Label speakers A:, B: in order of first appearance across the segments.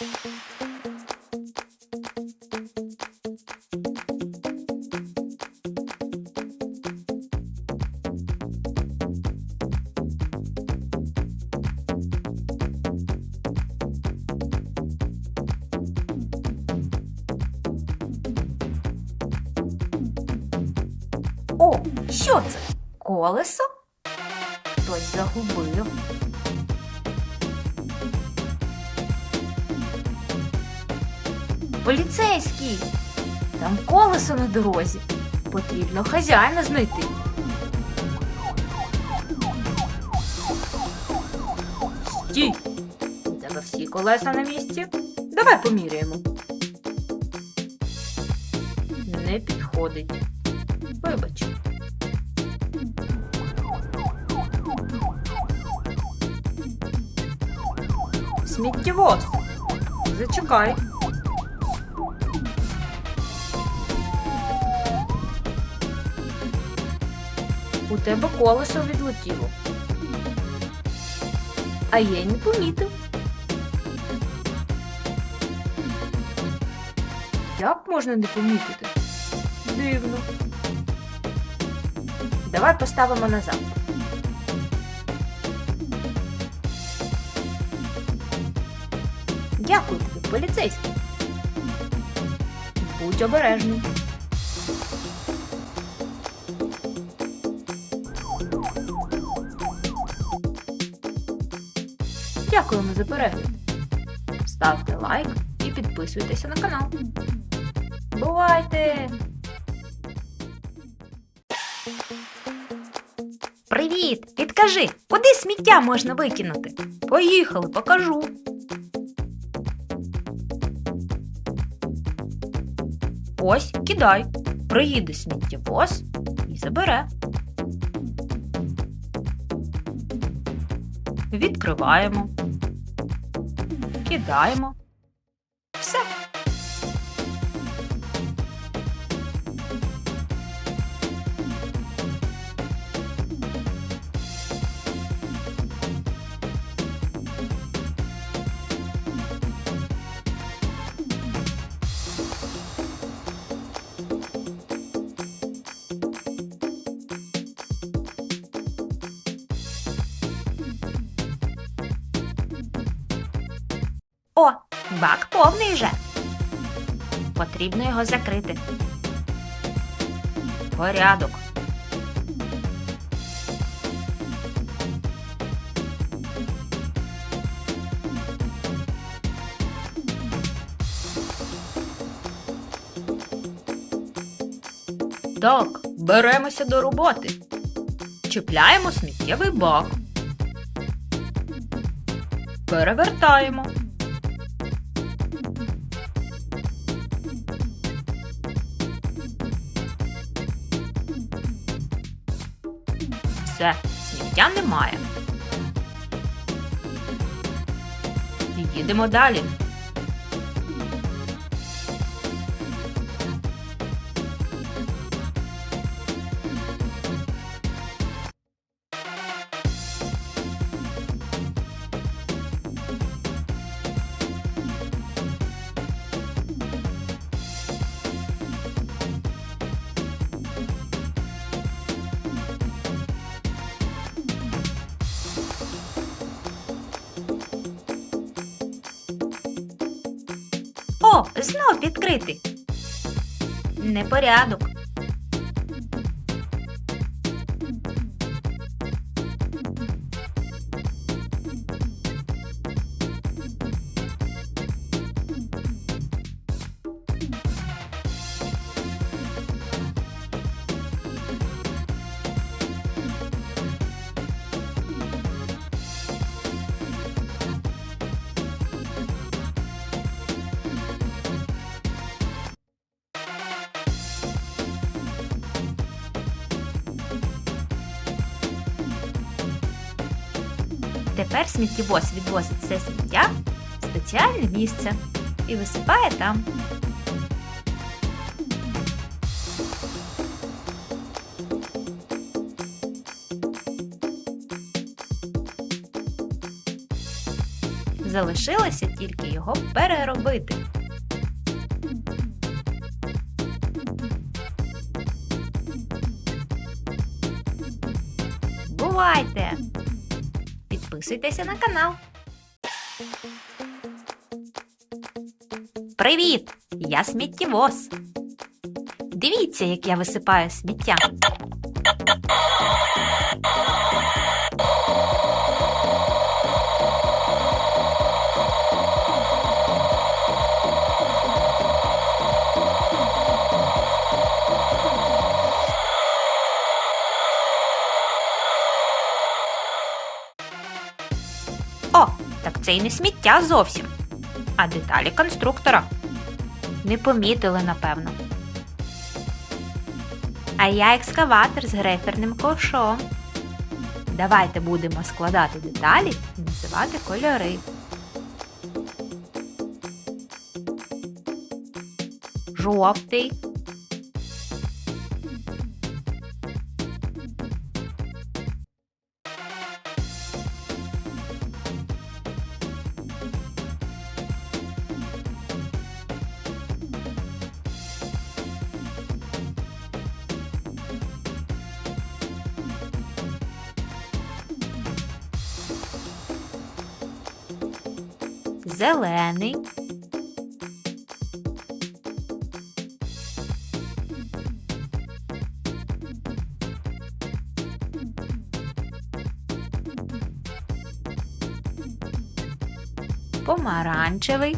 A: О, що це? Колесо? Хтось загубив. Поліцейський! Там колесо на дорозі. Потрібно хазяїна знайти. Стій! У тебе всі колеса на місці. Давай поміряємо. Не підходить. Вибач. Сміттєвоз. Зачекай. У тебе колесо відлетіло. А я й не помітив. Як можна не помітити? Дивно. Давай поставимо назад. Дякую тобі, поліцейський. Будь обережний. Дякуємо за перегляд. Ставте лайк і підписуйтеся на канал. Бувайте! Привіт! Підкажи, куди сміття можна викинути? Поїхали, покажу. Ось кидай. Приїде сміттєвоз і забере. Відкриваємо. Кидаємо. Все. О, бак повний вже. Потрібно його закрити. Порядок. Так, беремося до роботи. Чіпляємо сміттєвий бак. Перевертаємо. Все, сміття немає. Їдемо далі. О, знов відкритий. Непорядок. Тепер сміттєвоз відвозить це сміття в спеціальне місце і висипає там. Залишилося тільки його переробити. Бувайте! Підписуйтеся на канал. Привіт! Я сміттєвоз. Дивіться, як я висипаю сміття. Це й не сміття зовсім, а деталі конструктора. Не помітили, напевно. А я екскаватор з грейферним ковшом. Давайте будемо складати деталі і називати кольори. Жовтий. Зелений. Помаранчевий.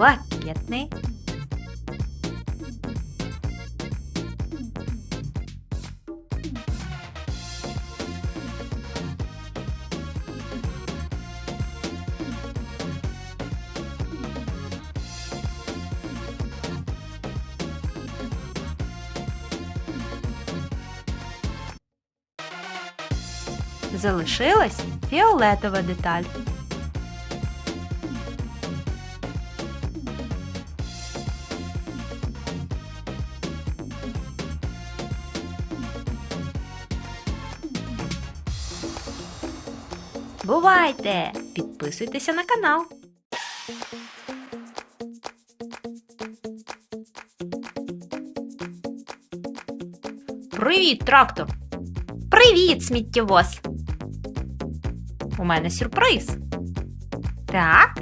A: Блакитний. Залишилась фіолетова деталь. Бувайте! Підписуйтеся на канал. Привіт, трактор! Привіт, сміттєвоз! У мене сюрприз. Так.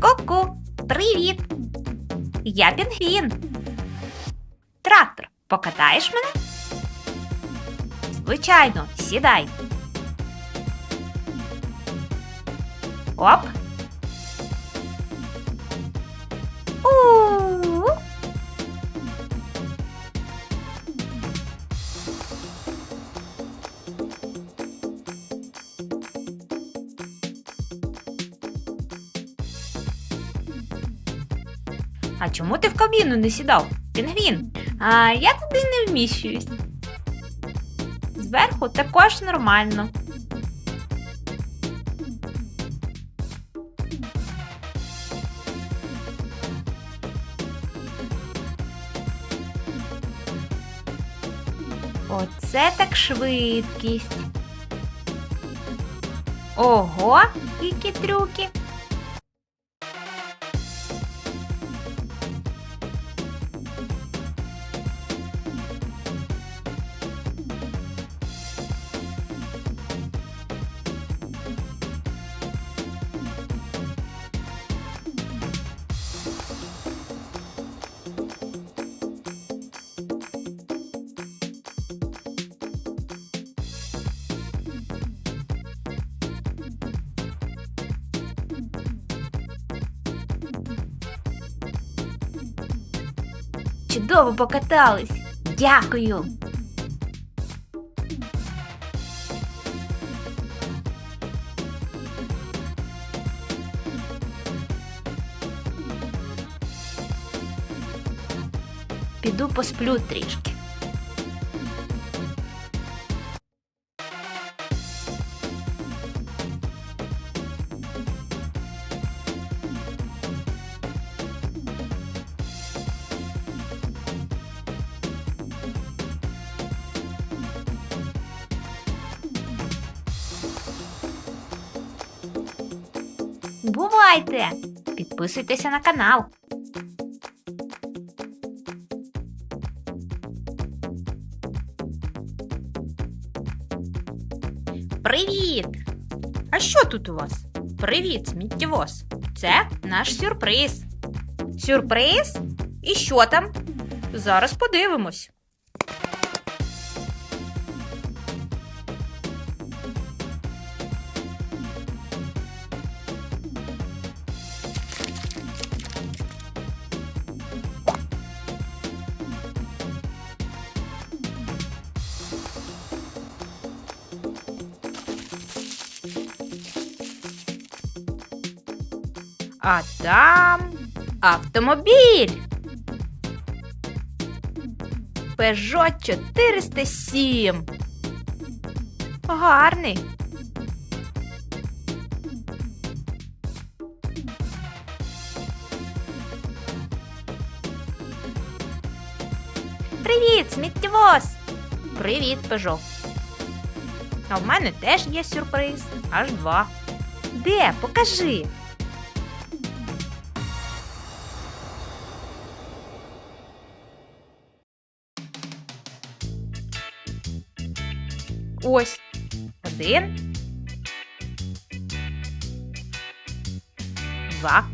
A: Ку-ку, привіт! Я пінгвін. Трактор, покатаєш мене? Звичайно, сідай. Оп. У. А чому ти в кабіну не сідав? Пінгвін. А я туди не вміщуюсь. Зверху також нормально. Оце так швидкість. Ого, які трюки. Чудово покатались. Дякую. Піду посплю трішки. Бувайте! Підписуйтеся на канал. Привіт! А що тут у вас? Привіт, сміттєвоз. Це наш сюрприз. Сюрприз? І що там? Зараз подивимось. А там автомобіль. Peugeot 407. Гарний. Привіт, сміттєвоз! Привіт, Peugeot. А в мене теж є сюрприз. Аж два. Де? Покажи. Ось один. Два.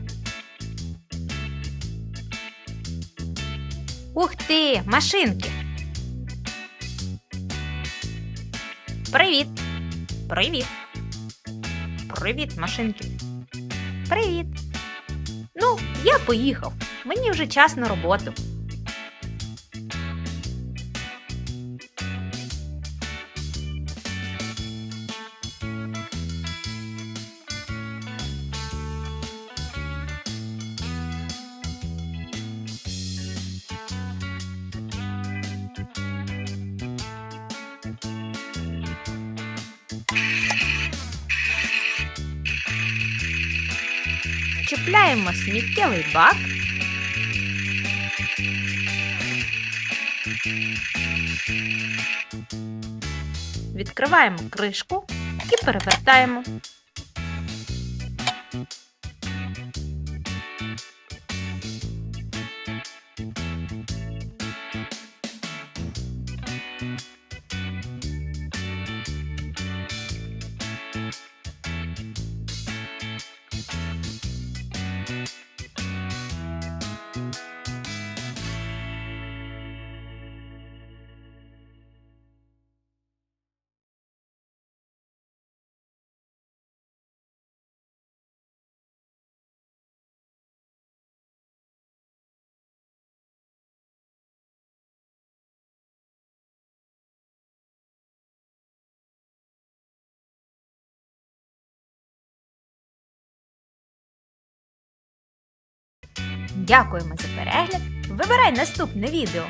A: Ух ти, машинки. Привіт. Привіт. Привіт, машинки. Привіт. Ну, я поїхав. Мені вже час на роботу. Чіпляємо сміттєвий бак. Відкриваємо кришку і перевертаємо. Дякуємо за перегляд. Вибирай наступне відео.